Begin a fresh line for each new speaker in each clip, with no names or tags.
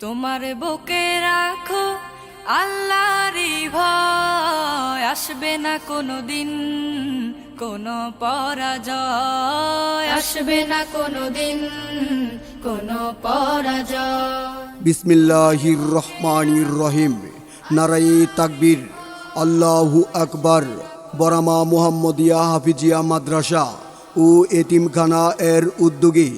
তোমার বুকে রাখো আল্লাহরই ভয়। আসবে না কোনো দিন কোনো পরাজয়। আসবে না কোনো দিন কোনো পরাজয়।
বিসমিল্লাহির রহমানির রহিম নারাই তাকবীর। আল্লাহু আকবার। বরামা মুহাম্মদিয়া হাফিজিয়া মাদ্রাসা ও এতিমখানা এর উদ্যোগে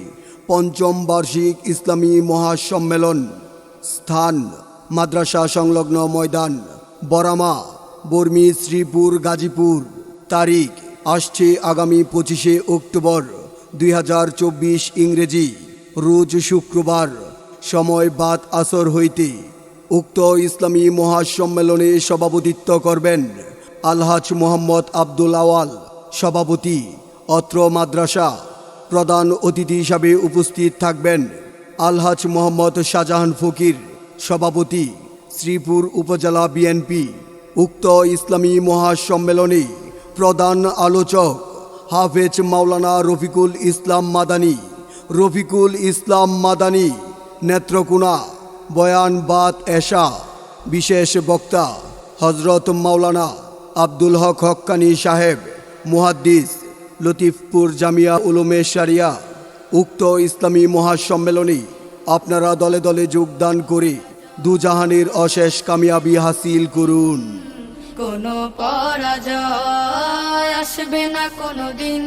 পঞ্চম বার্ষিক ইসলামী মহাসম্মেলন স্থান, মাদ্রাসা সংলগ্ন ময়দান, বরামা, বর্মি শ্রীপুর, গাজীপুর। তারিখ, আসছে আগামী পঁচিশে অক্টোবর দুই হাজার চব্বিশ ইংরেজি, রোজ শুক্রবার, সময় বাদ আসর হইতে। উক্ত ইসলামী মহাসম্মেলনে সভাপতিত্ব করবেন আলহাজ মোহাম্মদ আব্দুল আওয়াল, সভাপতি, অত্র মাদ্রাসা। প্রধান অতিথি হিসাবে উপস্থিত থাকবেন আলহাজ মোহাম্মদ শাহজাহান ফকির, সভাপতি, শ্রীপুর উপজেলা বিএনপি, উক্ত ইসলামী মহাসম্মেলনে প্রধান আলোচক হাফেজ মাওলানা রফিকুল ইসলাম মাদানী, রফিকুল ইসলাম মাদানী, নেত্রকোনা বয়ান বাত এশা, বিশেষ বক্তা হজরত মাওলানা আব্দুল হক হক্কানি সাহেব, মুহাদ্দিস, লতিফপুর জামিয়া উলুমে সারিয়া উক্ত ইসলামী মহাসম্মেলনে আপনারা দলে দলে যোগদান করে দুজাহানের অশেষ কামিয়াবি হাসিল করুন।
কোনো পরাজয় আসবে না কোনো দিন।